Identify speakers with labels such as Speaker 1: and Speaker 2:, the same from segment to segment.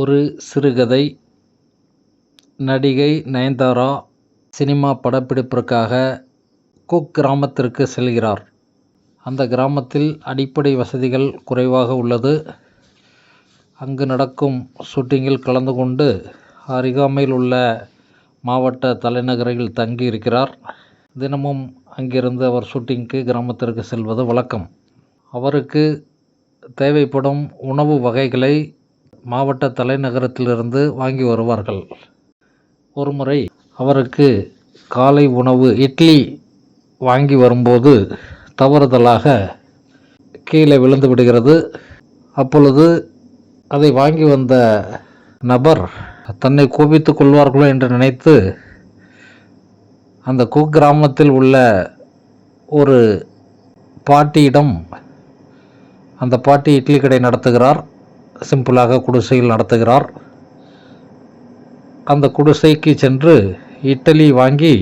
Speaker 1: ஒரு சிறுகதை. நடிகை நயன்தாரா சினிமா படப்பிடிப்பிற்காக குக் கிராமத்திற்கு செல்கிறார். அந்த கிராமத்தில் அடிப்படை வசதிகள் குறைவாக உள்ளது. அங்கு நடக்கும் ஷூட்டிங்கில் கலந்து கொண்டு அருகாமையில் உள்ள மாவட்ட தலைநகரில் தங்கி இருக்கிறார் தினமும் அங்கிருந்து அவர் ஷூட்டிங்க்கு கிராமத்திற்கு செல்வது வழக்கம். அவருக்கு தேவைப்படும் உணவு வகைகளை மாவட்ட தலைநகரத்திலிருந்து வாங்கி வருவார்கள். ஒருமுறை அவருக்கு காலை உணவு இட்லி வாங்கி வரும்போது தவறுதலாக கீழே விழுந்து விடுகிறது. அப்பொழுது அதை வாங்கி வந்த நபர் தன்னை கோபித்து கொள்வார்களோ என்று நினைத்து அந்த குக்கிராமத்தில் உள்ள ஒரு பாட்டியிடம் அந்த பாட்டி இட்லி கடை நடத்துகிறார். சிம்பிளாக குடிசையில் நடத்துகிறார். அந்த குடிசைக்கு சென்று இட்லி வாங்கி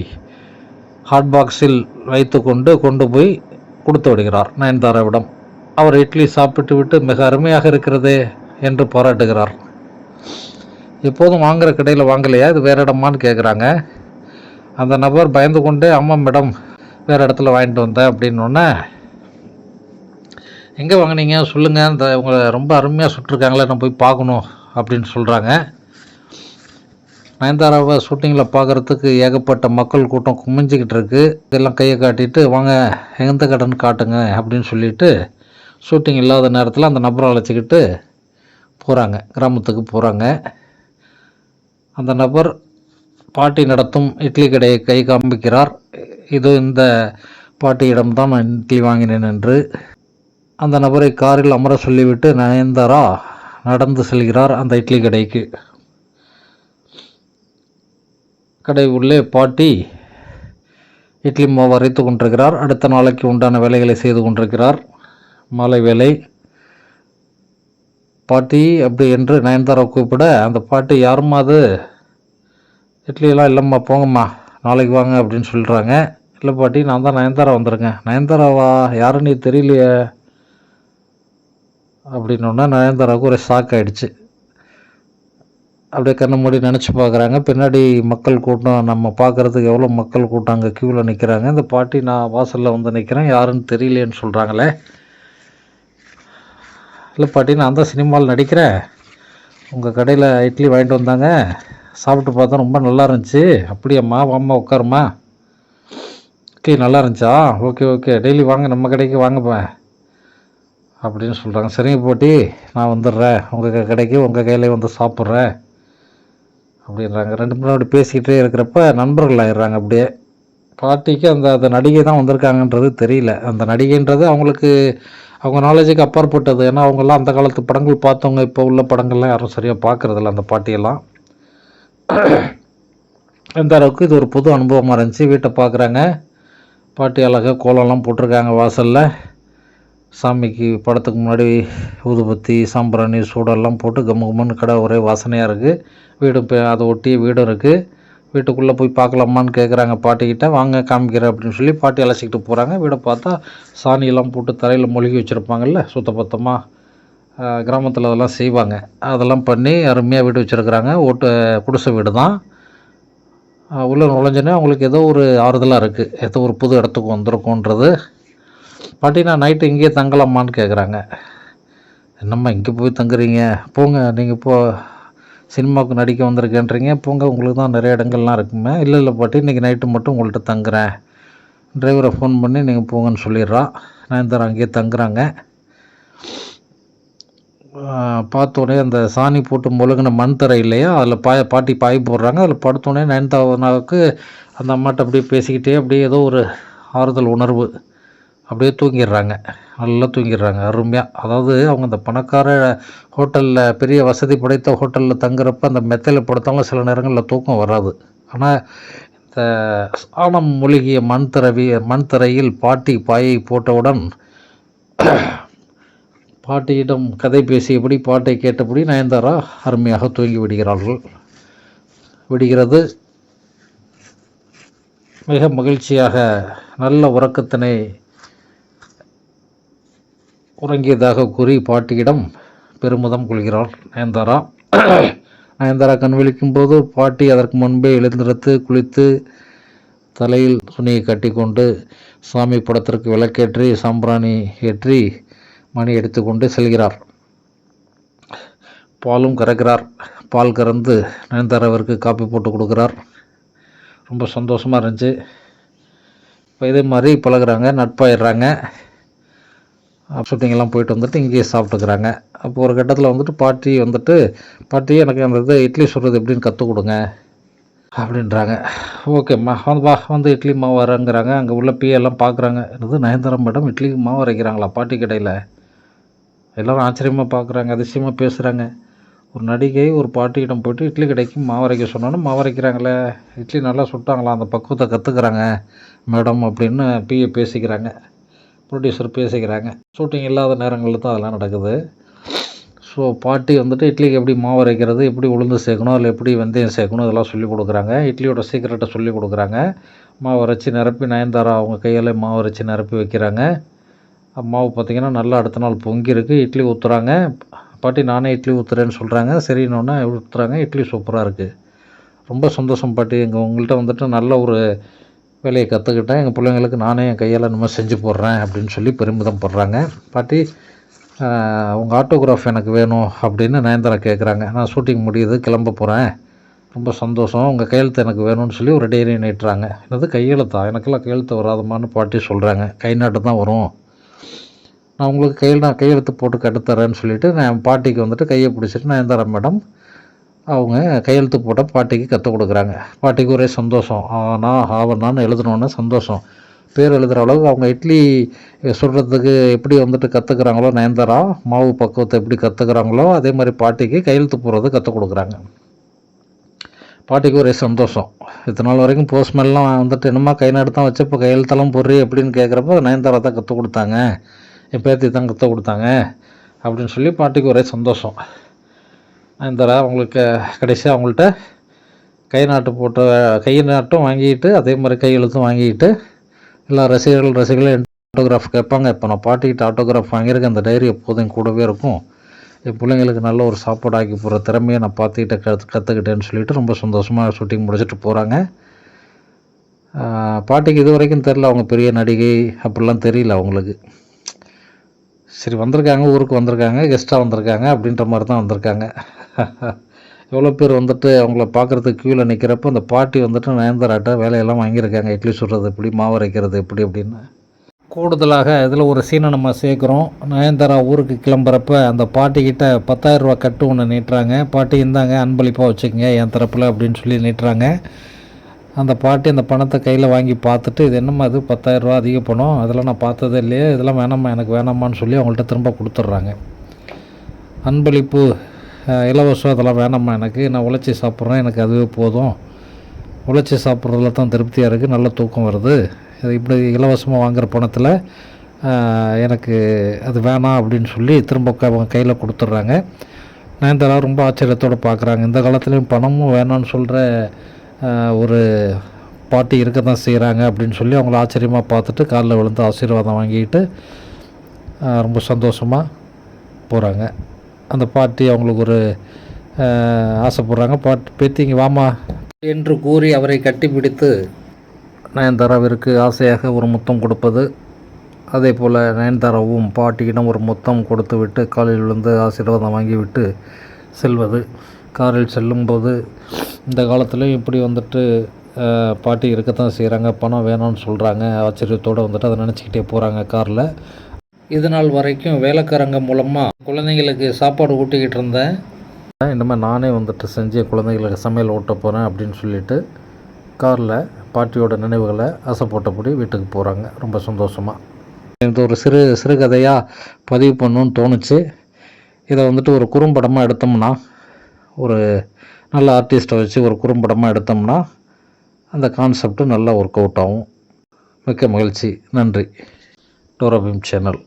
Speaker 1: ஹாட் பாக்ஸில் வைத்துக்கொண்டு கொண்டு போய் கொடுத்து விடுகிறார் நயன்தாராவிடம் அவர் இட்லி சாப்பிட்டு விட்டு மிக அருமையாக இருக்கிறதே என்று பாராட்டுகிறார். எப்போதும் வாங்குகிற கடையில் வாங்கலையா? இது வேறு இடமான்னு கேட்குறாங்க அந்த நபர் பயந்து கொண்டே அம்மா மேடம் வேறு இடத்துல வாங்கிட்டு வந்தேன் அப்படின்னோடனே எங்கே வாங்கினீங்க? சொல்லுங்கள் இந்த உங்களை ரொம்ப அருமையாக சுட்டிருக்காங்களே நான் போய் பார்க்கணும் அப்படின்னு சொல்கிறாங்க நயன்தாராவை ஷூட்டிங்கில் பார்க்குறதுக்கு ஏகப்பட்ட மக்கள் கூட்டம் குமிஞ்சிக்கிட்டு இருக்குது இதெல்லாம் கையை காட்டிட்டு வாங்க எந்த கடன் காட்டுங்க? அப்படின்னு சொல்லிட்டு ஷூட்டிங் இல்லாத நேரத்தில் அந்த நபரை அழைச்சிக்கிட்டு போகிறாங்க கிராமத்துக்கு போகிறாங்க அந்த நபர் பாட்டி நடத்தும் இட்லி கடையை கை காண்பிக்கிறார் இது இந்த பாட்டியிடம்தான் நான் இட்லி வாங்கினேன் என்று. அந்த நபரை காரில் அமர சொல்லிவிட்டு நயன்தாரா நடந்து செல்கிறார் அந்த இட்லி கடைக்கு. கடை உள்ளே பாட்டி இட்லி மாவு அரைத்து கொண்டிருக்கிறார். அடுத்த நாளைக்கு உண்டான வேலைகளை செய்து கொண்டிருக்கிறார். மாலை வேலை பாட்டி அப்படி என்று நயன்தாரா கூப்பிட அந்த பாட்டி யாரும்மா அது இட்லியெல்லாம் இல்லைம்மா போங்கம்மா நாளைக்கு வாங்க அப்படின்னு சொல்கிறாங்க இல்லை பாட்டி நான் தான் நயன்தாரா வந்திருக்கேன். நயன்தாராவா? யாருன்னு நீ தெரியலையே. அப்படின்னோடனே நயன்தாராவுக்கு ஒரு ஷாக் ஆகிடுச்சு அப்படியே கண்ணை மூடி நினச்சி பார்க்குறாங்க. பின்னாடி மக்கள் கூட்டம் நம்ம பார்க்குறதுக்கு எவ்வளோ மக்கள் கூட்டம் அங்கே க்யூவில் நிற்கிறாங்க இந்த பாட்டி நான் வாசலில் வந்து நிற்கிறேன் யாருன்னு தெரியலேன்னு சொல்கிறாங்களே இல்லை பாட்டி நான் அந்த சினிமாவில் நடிக்கிறேன். உங்கள் கடையில் இட்லி வாங்கிட்டு வந்தாங்க. சாப்பிட்டு பார்த்தா ரொம்ப நல்லா இருந்துச்சு. அப்படியாம்மா வாம்மா உட்காருமா ஓகே நல்லா இருந்துச்சா? Okay okay. டெய்லி வாங்க நம்ம கடைக்கு வாங்கப்பேன் அப்படின்னு சொல்கிறாங்க சரிங்க போட்டி நான் வந்துடுறேன். உங்கள் கடைக்கு உங்கள் கையிலே வந்து சாப்பிட்றேன் அப்படின்றாங்க. ரெண்டு பேரும் அப்படி பேசிக்கிட்டே இருக்கிறப்ப நண்பர்கள் ஆயிடுறாங்க அப்படியே. பாட்டிக்கு அந்த அந்த நடிகை தான் வந்திருக்காங்கன்றது தெரியல. அந்த நடிகைன்றது அவங்களுக்கு அவங்க நாலேஜுக்கு அப்பாற்பட்டது. ஏன்னா அவங்கெல்லாம் அந்த காலத்து படங்கள் பார்த்தவங்க இப்போ உள்ள படங்கள்லாம் யாரும் சரியாக பார்க்குறதில்ல அந்த பாட்டியெல்லாம். அந்த அளவுக்கு இது ஒரு புது அனுபவமாக இருந்துச்சு. வீட்டை பார்க்குறாங்க. பாட்டி அழகாக கோலம்லாம் போட்டிருக்காங்க வாசலில். சாமிக்கு படத்துக்கு முன்னாடி ஊதுபத்தி சாம்பிராணி சூடெல்லாம் போட்டு கம்மு கம்முன்னு கடை ஒரே வாசனையாக இருக்குது வீடும் அதை ஒட்டி வீடும் இருக்குது வீட்டுக்குள்ளே போய் பார்க்கலாமான்னு கேட்குறாங்க பாட்டிக்கிட்ட. வாங்க காமிக்கிறேன் அப்படின்னு சொல்லி பாட்டி அழைச்சிக்கிட்டு போகிறாங்க வீடை பார்த்தா சாணியெல்லாம் போட்டு தரையில் மொழிகி வச்சுருப்பாங்கல்ல சுத்தபத்தமாக கிராமத்தில் அதெல்லாம் செய்வாங்க. அதெல்லாம் பண்ணி அருமையாக வீடு வச்சுருக்குறாங்க. ஓட்டு குடிசை வீடு தான் உள்ளே நுழைஞ்சோன்னே அவங்களுக்கு ஏதோ ஒரு ஆறுதலாக இருக்குது ஏதோ ஒரு புது இடத்துக்கு வந்திருக்கோன்றது. பாட்டி நான் நைட்டு இங்கேயே தங்கலாமான்னு கேட்குறாங்க என்னம்மா இங்கே போய் தங்குறீங்க? போங்க நீங்கள் இப்போ சினிமாவுக்கு நடிக்க வந்திருக்கேன்றீங்க. போங்க உங்களுக்கு தான் நிறைய இடங்கள்லாம் இருக்குமே. இல்லை இல்லை பாட்டி இன்றைக்கி நைட்டு மட்டும் உங்கள்கிட்ட தங்குறேன். டிரைவரை ஃபோன் பண்ணி நீங்கள் போங்கன்னு சொல்லிடுறான் நயன்தாரா அங்கேயே தங்குறாங்க. பார்த்தோன்னே அந்த சாணி போட்டு முழுகின மண் தரை இல்லையா? அதில் பாய பாட்டி பாய் போடுறாங்க. அதில் படுத்தோடனே நயன்தாராவுக்கு அந்த அம்மாட்ட அப்படியே பேசிக்கிட்டே அப்படியே ஏதோ ஒரு ஆறுதல் உணர்வு. அப்படியே தூங்கிடுறாங்க. நல்லா தூங்கிடுறாங்க. அருமையாக அதாவது அவங்க அந்த பணக்கார ஹோட்டலில் பெரிய வசதி படைத்த ஹோட்டலில் தங்குறப்ப அந்த மெத்தையில் படுத்தாலும் சில நேரங்களில் தூக்கம் வராது. ஆனால் இந்த ஆணம் மூழ்கிய மண் தரவி மண் திரையில் பாட்டி பாயை போட்டவுடன் பாட்டியிடம் கதை பேசியபடி பாட்டை கேட்டபடி நயன்தாரா அருமையாக தூங்கி விடுகிறார்கள். விடுகிறது. மிக மகிழ்ச்சியாக நல்ல உறக்கத்தினை உறங்கியதாக கூறி பாட்டியிடம் பெருமிதம் கொள்கிறார் நயன்தாரா. நயன்தாரா கண் விழிக்கும் போது பாட்டி அதற்கு முன்பே எழுந்திருத்து குளித்து தலையில் துணியை கட்டிக்கொண்டு சாமி படத்திற்கு விளக்கேற்றி சாம்பிராணி ஏற்றி மணி எடுத்துக்கொண்டு செல்கிறார். பாலும் கறக்கிறார். பால் கறந்து நயன்தாராவிற்கு காப்பி போட்டு கொடுக்குறார். ரொம்ப சந்தோஷமாக இருந்துச்சு. இப்போ இதே மாதிரி பழகுறாங்க நட்பாயிடுறாங்க. ஷூட்டிங்கெல்லாம் போயிட்டு வந்துட்டு இங்கேயே சாப்பிட்டுக்கிறாங்க. அப்போ ஒரு கட்டத்தில் வந்துட்டு பாட்டி வந்துட்டு பாட்டி எனக்கு அந்த இது இட்லி சுடுறது எப்படின்னு கற்றுக் கொடுங்க அப்படின்றாங்க. ஓகேம்மா வந்து வா வந்து இட்லி மாவு வரங்கிறாங்க அங்கே உள்ள பிஏ எல்லாம் பார்க்குறாங்க என்னது நயன்தாரம் மேடம் இட்லி மாவு வரைக்கிறாங்களா பாட்டி கடையில்? எல்லோரும் ஆச்சரியமாக பார்க்குறாங்க அதிசயமாக பேசுகிறாங்க ஒரு நடிகை ஒரு பாட்டியிடம் போயிட்டு இட்லி கடைக்கு மாவு அரைக்க சொன்னோன்னு மாவு அரைக்கிறாங்களே இட்லி நல்லா சுட்டாங்களா அந்த பக்குவத்தை கற்றுக்குறாங்க மேடம் அப்படின்னு பிஏ பேசிக்கிறாங்க. ப்ரொடியூசர் பேசிக்கிறாங்க. ஷூட்டிங் இல்லாத நேரங்களில் தான் அதெல்லாம் நடக்குது. ஸோ பாட்டி வந்துட்டு இட்லிக்கு எப்படி மாவு அரைக்கிறது எப்படி உளுந்து சேர்க்கணும் இல்லை எப்படி வெந்தயம் சேர்க்கணும் இதெல்லாம் சொல்லி கொடுக்குறாங்க. இட்லியோட சீக்கிரட்டை சொல்லி கொடுக்குறாங்க. மாவு அரைச்சி நிரப்பி நயன்தாரா அவங்க கையால் மாவு அரைச்சி நிரப்பி வைக்கிறாங்க. மாவு பார்த்திங்கன்னா நல்லா அடுத்த நாள் பொங்கியிருக்கு இட்லி ஊற்றுறாங்க பாட்டி நானே இட்லி ஊற்றுறேன்னு சொல்கிறாங்க சரின்னொன்னே ஊற்றுறாங்க இட்லி சூப்பராக இருக்குது ரொம்ப சந்தோஷம் பாட்டி. எங்கள் உங்கள்கிட்ட வந்துட்டு நல்ல ஒரு வேலையை கற்றுக்கிட்டேன் எங்கள் பிள்ளைங்களுக்கு நானே என் கையால் நம்ம செஞ்சு போடுறேன் அப்படின்னு சொல்லி பெருமிதம் படுறாங்க. பாட்டி உங்கள் ஆட்டோகிராஃப் எனக்கு வேணும் அப்படின்னு நயன்தாரா கேட்குறாங்க நான் ஷூட்டிங் முடியுது கிளம்ப போகிறேன் ரொம்ப சந்தோஷம். உங்கள் கையெழுத்து எனக்கு வேணும்னு சொல்லி ஒரு டைரி நீட்டுறாங்க. என்னது கையெழுத்தா? எனக்கெல்லாம் கையெழுத்து வராதமான்னு பாட்டி சொல்கிறாங்க கை நாட்டு தான் வரும். நான் உங்களுக்கு கையில் நான் கையெழுத்து போட்டு கட்டுத்தரேன்னு சொல்லிவிட்டு நான் பாட்டிக்கு வந்துட்டு கையை பிடிச்சிட்டு நயன்தாரா மேடம் அவங்க கையெழுத்து போட்ட பாட்டிக்கு கற்றுக் கொடுக்குறாங்க. பாட்டிக்கு ஒரே சந்தோஷம். ஆனா ஆவனான்னு எழுதணுன்னு சந்தோஷம். பேர் எழுதுகிற அளவுக்கு அவங்க இட்லி சுடுறதுக்கு எப்படி வந்துட்டு கற்றுக்குறாங்களோ நயன்தாரா மாவு பக்குவத்தை எப்படி கற்றுக்குறாங்களோ அதே மாதிரி பாட்டிக்கு கையெழுத்து போடுறது கற்றுக் கொடுக்குறாங்க. பாட்டிக்கு ஒரே சந்தோஷம். இத்தனை நாள் வரைக்கும் போஸ்ட்மேன்லாம் வந்துட்டு என்னமா கை நடத்தான் தான் வச்சு இப்போ கையெழுத்தெல்லாம் போடுறி அப்படின்னு கேட்குறப்போ நயன்தாரா தான் கற்றுக் கொடுத்தாங்க. என் பேத்தி தான் கற்றுக் கொடுத்தாங்க. அப்படின்னு சொல்லி பாட்டிக்கு ஒரே சந்தோஷம். இந்த அவங்களுக்கு கடைசியாக அவங்கள்ட்ட கை நாட்டு போட்ட கை நாட்டும் வாங்கிட்டு அதே மாதிரி கையெழுத்தும் வாங்கிட்டு எல்லா ரசிகர்கள் ரசிகர்களும் ஆட்டோகிராஃப் கேட்பாங்க. இப்போ நான் பாட்டிக்கிட்ட ஆட்டோகிராஃப் வாங்கியிருக்கேன். அந்த டைரி எப்போதும் கூடவே இருக்கும். என் பிள்ளைங்களுக்கு நல்ல ஒரு சாப்பாடு ஆக்கி போகிற திறமையை நான் பார்த்துக்கிட்ட கற்று கற்றுக்கிட்டேன்னு சொல்லிட்டு ரொம்ப சந்தோஷமாக ஷூட்டிங் முடிச்சுட்டு போகிறாங்க பாட்டிக்கு இது வரைக்கும் தெரில அவங்க பெரிய நடிகை அப்படிலாம் தெரியல அவங்களுக்கு. சரி வந்திருக்காங்க ஊருக்கு வந்திருக்காங்க கெஸ்ட்டாக வந்திருக்காங்க அப்படின்ற மாதிரி தான் வந்திருக்காங்க. எவ்வளோ பேர் வந்துட்டு அவங்கள பார்க்குறதுக்கு க்யூவில் நிற்கிறப்போ அந்த பாட்டி வந்துட்டு நயன்தாராட்ட வேலையெல்லாம் வாங்கியிருக்காங்க. இட்லி சுடுறது எப்படி மாவு அரைக்கிறது எப்படி அப்படின்னு. கூடுதலாக இதில் ஒரு சீனை நம்ம சேர்க்குறோம். நயன்தாரா ஊருக்கு கிளம்புறப்ப அந்த பாட்டிக்கிட்ட பத்தாயிரரூபா கட்டு ஒன்று நீட்டுறாங்க. பாட்டி இருந்தாங்க அன்பளிப்பாக வச்சுக்கோங்க என் தரப்பில் அப்படின்னு சொல்லி நீட்டுறாங்க. அந்த பாட்டி அந்த பணத்தை கையில் வாங்கி பார்த்துட்டு இது என்னம்மா இது? பத்தாயிரரூபா அதிக பணம். அதெல்லாம் நான் பார்த்ததே இல்லையே. இதெல்லாம் வேணாம்மா எனக்கு வேணாமான்னு சொல்லி அவங்கள்ட்ட திரும்ப கொடுத்துட்றாங்க. அன்பளிப்பு இலவசம் அதெல்லாம் வேணாம்மா எனக்கு. நான் உழைச்சி சாப்பிட்றேன் எனக்கு அதுவே போதும். உழைச்சி சாப்பிட்றதுல தான் திருப்தியாக இருக்குது நல்ல தூக்கம் வருது. இது இப்படி இலவசமாக வாங்குகிற பணத்தில் எனக்கு அது வேணாம் அப்படின்னு சொல்லி திரும்ப அவங்க கையில் கொடுத்துட்றாங்க. நயன்தாரா ரொம்ப ஆச்சரியத்தோடு பார்க்குறாங்க இந்த காலத்துலேயும் பணமும் வேணாம்னு சொல்கிற ஒரு பாட்டி இருக்க தான் செய்கிறாங்க அப்படின்னு சொல்லி அவங்கள ஆச்சரியமாக பார்த்துட்டு காலில் விழுந்து ஆசீர்வாதம் வாங்கிட்டு ரொம்ப சந்தோஷமாக போகிறாங்க அந்த பாட்டி அவங்களுக்கு ஒரு ஆசைப்படுறாங்க. பாட்டி பேத்திங்க வாமா. என்று கூறி அவரை கட்டிப்பிடித்து நயன்தாராவிற்கு ஆசையாக ஒரு முத்தம் கொடுப்பது அதே போல் நயன்தாராவும் பாட்டியிடம் ஒரு முத்தம் கொடுத்து விட்டு காலில் விழுந்து ஆசீர்வாதம் வாங்கிவிட்டு செல்வது. காரில் செல்லும்போது இந்த காலத்துலேயும் இப்படி வந்துட்டு பாட்டி இருக்கத்தான் செய்கிறாங்க பணம் வேணும்னு சொல்கிறாங்க ஆச்சரியத்தோடு வந்துட்டு அதை நினச்சிக்கிட்டே போகிறாங்க காரில். இது நாள் வரைக்கும் வேலைக்காரங்க மூலமாக குழந்தைங்களுக்கு சாப்பாடு ஊட்டிக்கிட்டு இருந்தேன். இனிமேல் நானே வந்துட்டு செஞ்சு குழந்தைங்களுக்கு சமையல் ஊட்ட போகிறேன் அப்படின்னு சொல்லிட்டு காரில் பாட்டியோட நினைவுகளை ஆசைப்பட்டபடி வீட்டுக்கு போகிறாங்க ரொம்ப சந்தோஷமாக இது ஒரு சிறு சிறுகதையாக பதிவு பண்ணுன்னு தோணுச்சு. இதை வந்துட்டு ஒரு குறும்படமாக எடுத்தோம்னா ஒரு நல்ல ஆர்டிஸ்ட்டை வச்சு ஒரு குறும்படமாக எடுத்தோம்னா அந்த கான்செப்ட்டு நல்லா ஒர்க் அவுட் ஆகும். மிக்க மகிழ்ச்சி. நன்றி. டோராபிம் சேனல்